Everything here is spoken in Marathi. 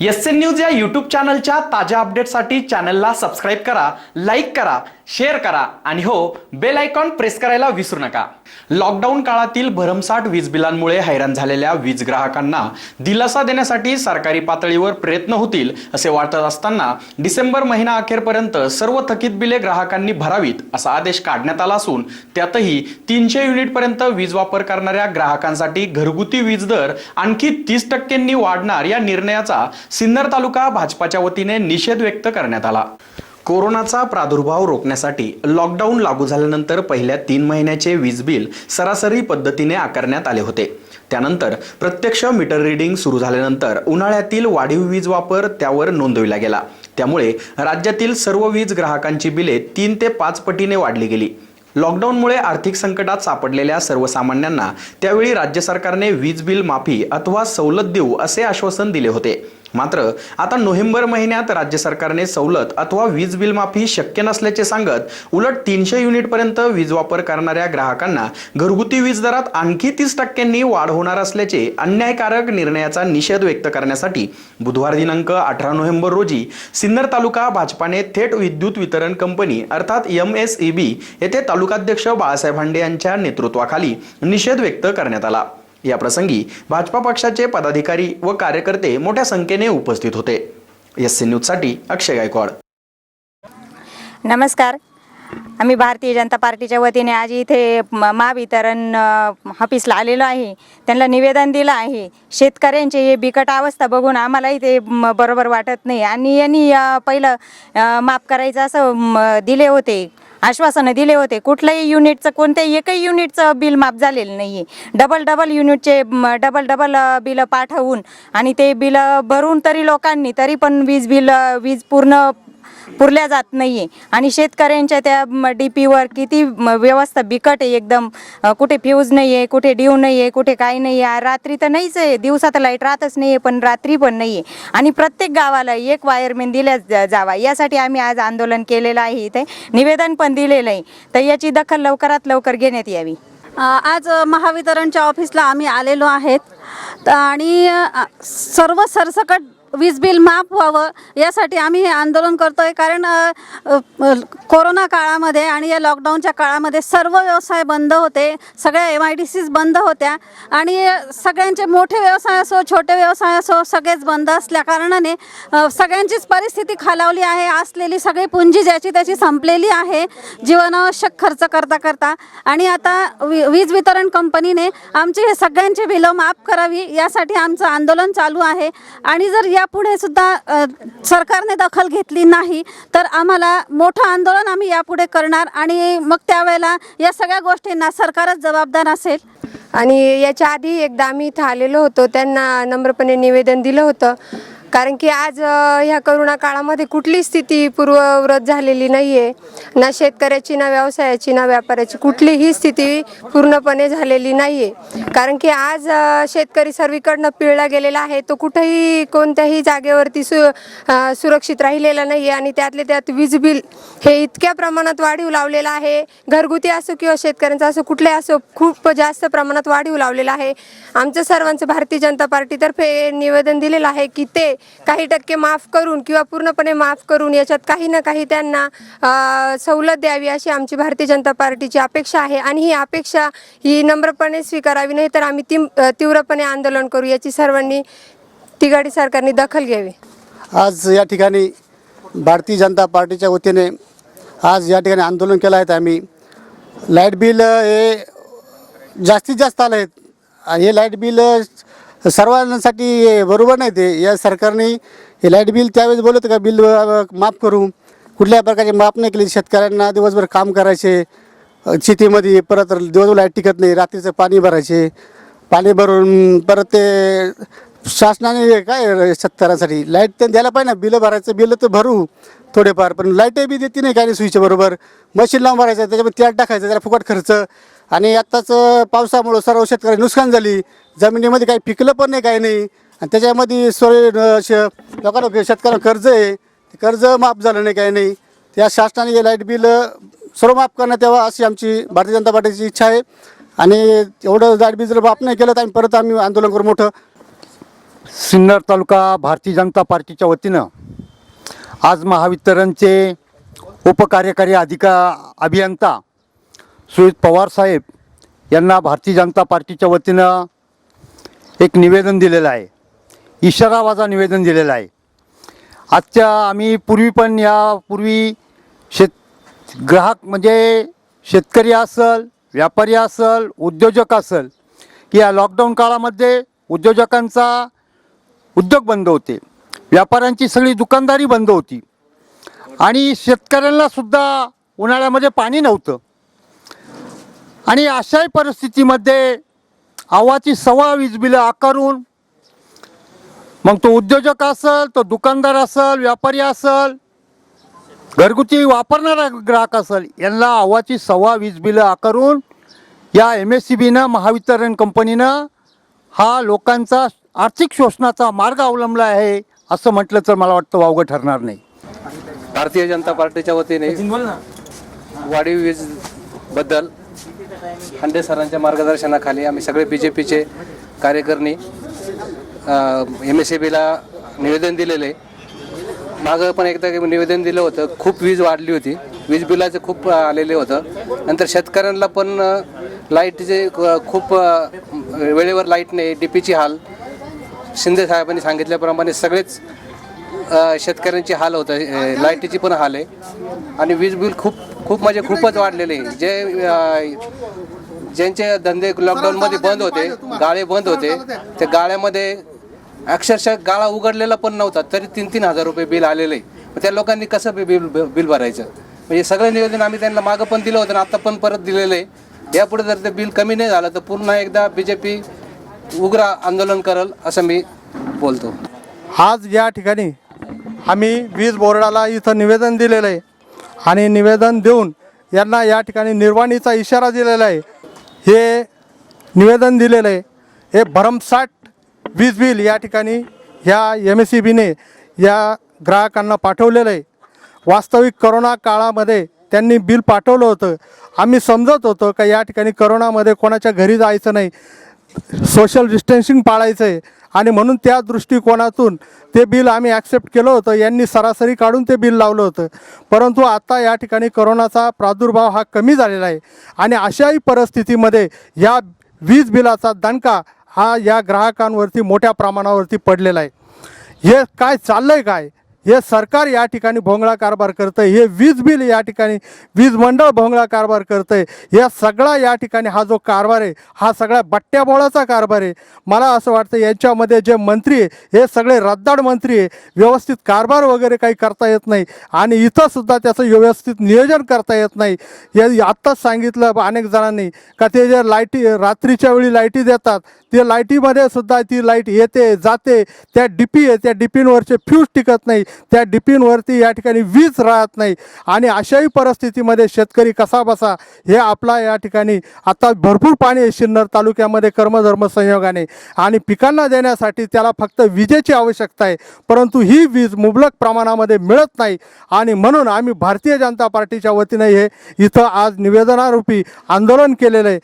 एस एन न्यूज या यूट्यूब चॅनलच्या ताज्या अपडेटसाठी चॅनलला सबस्क्राईब करा लाईक करा शेअर करा आणि हो बेल आयकॉन प्रेस करायला विसरू नका. लॉकडाऊन काळातील भरमसाठ वीज बिलांमुळे हैराण झालेल्या वीज ग्राहकांना दिलासा देण्यासाठी सरकारी पातळीवर प्रयत्न होतील असे वाटत असताना डिसेंबर महिना अखेरपर्यंत सर्व थकीत बिले ग्राहकांनी भरावीत असा आदेश काढण्यात आला असून त्यातही तीनशे युनिटपर्यंत वीज वापर करणाऱ्या ग्राहकांसाठी घरगुती वीज दर आणखी तीस टक्क्यांनी वाढणार या निर्णयाचा सिन्नर तालुका भाजपाच्या वतीने निषेध व्यक्त करण्यात आला. कोरोनाचा प्रादुर्भाव रोखण्यासाठी लॉकडाऊन लागू झाल्यानंतर पहिल्या तीन महिन्याचे वीज बिल सरासरी पद्धतीने आकारण्यात आले होते. त्यानंतर प्रत्यक्ष मीटर रिडिंग सुरू झाल्यानंतर उन्हाळ्यातील वाढीव वीज वापर त्यावर नोंदविला गेला. त्यामुळे राज्यातील सर्व वीज ग्राहकांची बिले तीन ते पाच पटीने वाढली गेली. लॉकडाऊनमुळे आर्थिक संकटात सापडलेल्या सर्वसामान्यांना त्यावेळी राज्य सरकारने वीज बिल माफी अथवा सवलत देऊ असे आश्वासन दिले होते. मात्र आता नोव्हेंबर महिन्यात राज्य सरकारने सवलत अथवा वीज बिल माफी शक्य नसल्याचे सांगत उलट तीनशे युनिटपर्यंत वीज वापर करणाऱ्या ग्राहकांना घरगुती वीज दरात आणखी तीस टक्क्यांनी वाढ होणार असल्याचे अन्यायकारक निर्णयाचा निषेध व्यक्त करण्यासाठी बुधवार दिनांक अठरा नोव्हेंबर रोजी सिन्नर तालुका भाजपाने थेट विद्युत वितरण कंपनी अर्थात एम एस ई बी येथे तालुकाध्यक्ष बाळासाहेब हांडे यांच्या नेतृत्वाखाली निषेध व्यक्त करण्यात आला. या प्रसंगी भाजपा पक्षाचे पदाधिकारी व कार्यकर्ते मोठ्या संख्येने उपस्थित होते. एस सी न्यूजसाठी अक्षय गायकवाड. नमस्कार. आम्ही भारतीय जनता पार्टीच्या वतीने आज इथे महावितरण ऑफिसला आलेलो आहे. त्यांना निवेदन दिलं आहे. शेतकऱ्यांची हे बिकट अवस्था बघून आम्हाला इथे बरोबर वाटत नाही. आणि यांनी पहिलं माफ करायचं असं दिले होते. आश्वासनं दिले होते. कुठल्याही युनिटचं कोणत्याही एकही युनिटचं बिल माफ झालेलं नाही आहे डबल डबल युनिटचे डबल डबल बिल पाठवून आणि ते बिल भरून तरी लोकांनी तरी पण वीज बिल वीज पूर्ण पुरल्या जात नाहीये. आणि शेतकऱ्यांच्या त्या डी पीवर किती व्यवस्था बिकट आहे एकदम. कुठे फ्यूज नाही आहे कुठे डीव नाही आहे कुठे काही नाही आहे रात्री तर नाहीच आहे. दिवसात लाइट राहतच नाही आहे पण रात्री पण नाही आहे आणि प्रत्येक गावाला एक वायरमॅन दिल्या जावा. यासाठी आम्ही आज आंदोलन केलेलं आहे इथे. निवेदन पण दिलेलं आहे. तर याची दखल लवकरात लवकर घेण्यात यावी. आज महावितरणच्या ऑफिसला आम्ही आलेलो आहेत. आणि सर्व सरसकट वीज बिल माफ व्हावं यासाठी आम्ही हे आंदोलन करतो आहे कारण कोरोना काळामध्ये आणि या लॉकडाऊनच्या काळामध्ये सर्व व्यवसाय बंद होते. सगळ्या एम आय डी सीज बंद होत्या. आणि सगळ्यांचे मोठे व्यवसाय असो छोटे व्यवसाय असो सगळेच बंद असल्या कारणाने सगळ्यांचीच परिस्थिती खालावली आहे. असलेली सगळी पुंजी ज्याची त्याची संपलेली आहे. जीवनावश्यक खर्च करता करता. आणि आता वी वीज वितरण कंपनीने आमचे हे सगळ्यांचे बिलं माफ करावी यासाठी आमचं आंदोलन चालू आहे. आणि जर यापुढे सुद्धा अ, सरकारने दखल घेतली नाही तर आम्हाला मोठं आंदोलन आम्ही यापुढे करणार आणि मग त्यावेळेला या सगळ्या गोष्टींना सरकारच जबाबदार असेल. आणि याच्या आधी एकदा आम्ही इथं आलेलो होतो त्यांना नम्रपणे निवेदन दिलं होतं. कारण की आज ह्या करोना काळामध्ये कुठली स्थिती पूर्वव्रत झालेली नाही आहे ना शेतकऱ्याची ना व्यवसायाची ना व्यापाऱ्याची कुठलीही स्थिती पूर्णपणे झालेली नाही आहे कारण की आज शेतकरी सर्वीकडनं पिळला गेलेला आहे. तो कुठेही कोणत्याही जागेवरती सु सुरक्षित राहिलेला नाही आहे आणि त्यातले त्यात वीज बिल हे इतक्या प्रमाणात वाढीव लावलेलं आहे. घरगुती असो किंवा शेतकऱ्यांचं असो कुठले असो खूप जास्त प्रमाणात वाढीव लावलेलं आहे. आमचं सर्वांचं भारतीय जनता पार्टीतर्फे निवेदन दिलेलं आहे की ते काही टक्के माफ करून किंवा पूर्णपणे माफ करून याच्यात काही ना काही त्यांना सवलत द्यावी अशी आमची भारतीय जनता पार्टीची अपेक्षा आहे. आणि ही अपेक्षा ही नम्रपणे स्वीकारावी नाही तर आम्ही ती तीव्रपणे आंदोलन करू याची सर्वांनी तिघाडी सरकारने दखल घ्यावी. आज या ठिकाणी भारतीय जनता पार्टीच्या वतीने आज या ठिकाणी आंदोलन केलं आहे. आम्ही लाइट बिल हे जास्तीत जास्त आलं आहेत हे लाइट बिल सर्वांसाठी बरोबर नाही ते. या सरकारने हे लाइट बिल त्यावेळेस बोलत का बिल माफ करू. कुठल्या प्रकारचे माफ नाही केले. शेतकऱ्यांना दिवसभर काम करायचे. शेतीमध्ये परत दिवसभर लाइट टिकत नाही. रात्रीचं पाणी भरायचे. पाणी भरून परत ते शासनाने काय शेतकऱ्यासाठी लाइट ते द्यायला पाहिजे ना बिलं भरायचं बिलं तर भरू थोडेफार पण लाईटही बी देते नाही काही नाही बरोबर. मशीन लावून भरायचं त्याच्यामध्ये त्यात टाकायचं त्याला फुकट खर्च. आणि आत्ताच पावसामुळं सर्व शेतकरी नुकसान झाली. जमिनीमध्ये काही पिकलं पण नाही काही नाही. आणि त्याच्यामध्ये सोय लोकांना शेतकऱ्यांना कर्ज आहे. ते कर्ज माफ झालं नाही काही नाही. त्या शासनाने हे लाइट बिल सर्व माफ करण्यात यावं अशी आमची भारतीय जनता पार्टीची इच्छा आहे. आणि एवढं लाइट बिल जर माफ नाही केलं तर आम्ही परत आम्ही आंदोलन करू मोठं. सिन्नर तालुका भारतीय जनता पार्टीच्या वतीनं आज महावितरणचे उपकार्यकारी अधिका अभियंता सुजित पवार साहेब यांना भारतीय जनता पार्टीच्या वतीनं एक निवेदन दिलेलं आहे. इशारावाजा निवेदन दिलेलं आहे. आजच्या आम्ही पूर्वी पण यापूर्वी शेत ग्राहक म्हणजे शेतकरी असल व्यापारी असल उद्योजक असल की या लॉकडाऊन काळामध्ये उद्योजकांचा उद्योग बंद होते. व्यापाऱ्यांची सगळी दुकानदारी बंद होती. आणि शेतकऱ्यांना सुद्धा उन्हाळ्यामध्ये पाणी नव्हतं. आणि अशाही परिस्थितीमध्ये आवाची सव्वा वीज बिलं आकारून मग तो उद्योजक असल तो दुकानदार असल व्यापारी असल घरगुती वापरणारा ग्राहक असेल यांना आवाची सव्वा वीज बिलं आकारून या एम एस सी बीनं महावितरण कंपनीनं हा लोकांचा आर्थिक शोषणाचा मार्ग अवलंबला आहे असं म्हटलं तर मला वाटतं वावगं ठरणार नाही. भारतीय जनता पार्टीच्या वतीने वाढीव वीजबद्दल हांडे सरांच्या मार्गदर्शनाखाली आम्ही सगळे बी जे पीचे कार्यकर्णी एम एस बीला निवेदन दिलेले. मागं पण एकदा निवेदन दिलं होतं खूप वीज वाढली होती. वीज बिलाचं खूप आलेले होतं. नंतर शेतकऱ्यांना पण लाईटचे खूप वेळेवर लाइट नाही डी पीची हाल शिंदे साहेबांनी सांगितल्याप्रमाणे सगळेच शेतकऱ्यांची हाल होत आहे. लाईटीची पण हाल आहे. आणि वीज बिल खूप खूप म्हणजे खूपच वाढलेले आहे. जे ज्यांचे धंदे लॉकडाऊनमध्ये बंद होते गाळे बंद होते त्या गाळ्यामध्ये अक्षरशः गाळा उघडलेला पण नव्हता तरी तीन तीन हजार रुपये बिल आलेलं आहे. त्या लोकांनी कसं बिल बिल भरायचं? म्हणजे सगळं नियोजन आम्ही त्यांना मागं पण दिलं होतं आणि आता पण परत दिलेलं आहे. यापुढे जर ते बिल कमी नाही झालं तर पुन्हा एकदा बी जे पी उग्र आंदोलन करल असं मी बोलतो. आज या ठिकाणी आम्ही वीज बोर्डाला इथं निवेदन दिलेलं आहे आणि निवेदन देऊन यांना या ठिकाणी निर्वाणीचा इशारा दिलेला आहे. हे निवेदन दिलेलं आहे. हे भरमसाठ वीज बिल या ठिकाणी ह्या एम एस सी बीने या ग्राहकांना पाठवलेलं आहे. वास्तविक करोना काळामध्ये त्यांनी बिल पाठवलं होतं. आम्ही समजत होतो का या ठिकाणी करोनामध्ये कोणाच्या घरी जायचं नाही. सोशल डिस्टन्सिंग पाळायचं आहे आणि म्हणून त्या दृष्टिकोनातून ते बिल आम्ही ॲक्सेप्ट केलं होतं. यांनी सरासरी काढून ते बिल लावलं होतं. परंतु आता या ठिकाणी करोनाचा प्रादुर्भाव हा कमी झालेला आहे. आणि अशाही परिस्थितीमध्ये या वीज बिलाचा दणका हा या ग्राहकांवरती मोठ्या प्रमाणावरती पडलेला आहे. हे काय चाललं आहे काय? हे सरकार या ठिकाणी भोंगळा कारभार करतं हे वीज बिल या ठिकाणी वीज मंडळ भोंगळा कारभार करतं आहे या सगळा या ठिकाणी हा जो कारभार आहे हा सगळा बट्ट्याबोळाचा कारभार आहे. मला असं वाटतं यांच्यामध्ये जे मंत्री आहे हे सगळे रद्दाड मंत्री आहे. व्यवस्थित कारभार वगैरे काही करता येत नाही आणि इथंसुद्धा त्याचं व्यवस्थित नियोजन करता येत नाही. हे आत्ताच सांगितलं अनेक जणांनी का ते जे लाईटी रात्रीच्या वेळी लाईटी देतात ते लाईटीमध्ये सुद्धा ती लाइट येते जाते. त्या डिपी आहे त्या डिपींवरचे फ्यूज टिकत नाही. त्या डिपींवरती या ठिकाणी वीज राहत नाही. आणि अशाही परिस्थितीमध्ये शेतकरी कसा बसा हे आपला या ठिकाणी आता भरपूर पाणी आहे सिन्नर तालुक्यामध्ये कर्मधर्म संयोगाने. आणि पिकांना देण्यासाठी त्याला फक्त विजेची आवश्यकता आहे. परंतु ही वीज मुबलक प्रमाणामध्ये मिळत नाही. आणि म्हणून आम्ही भारतीय जनता पार्टीच्या वतीने हे इथं आज निवेदनारूपी आंदोलन केलेलं आहे.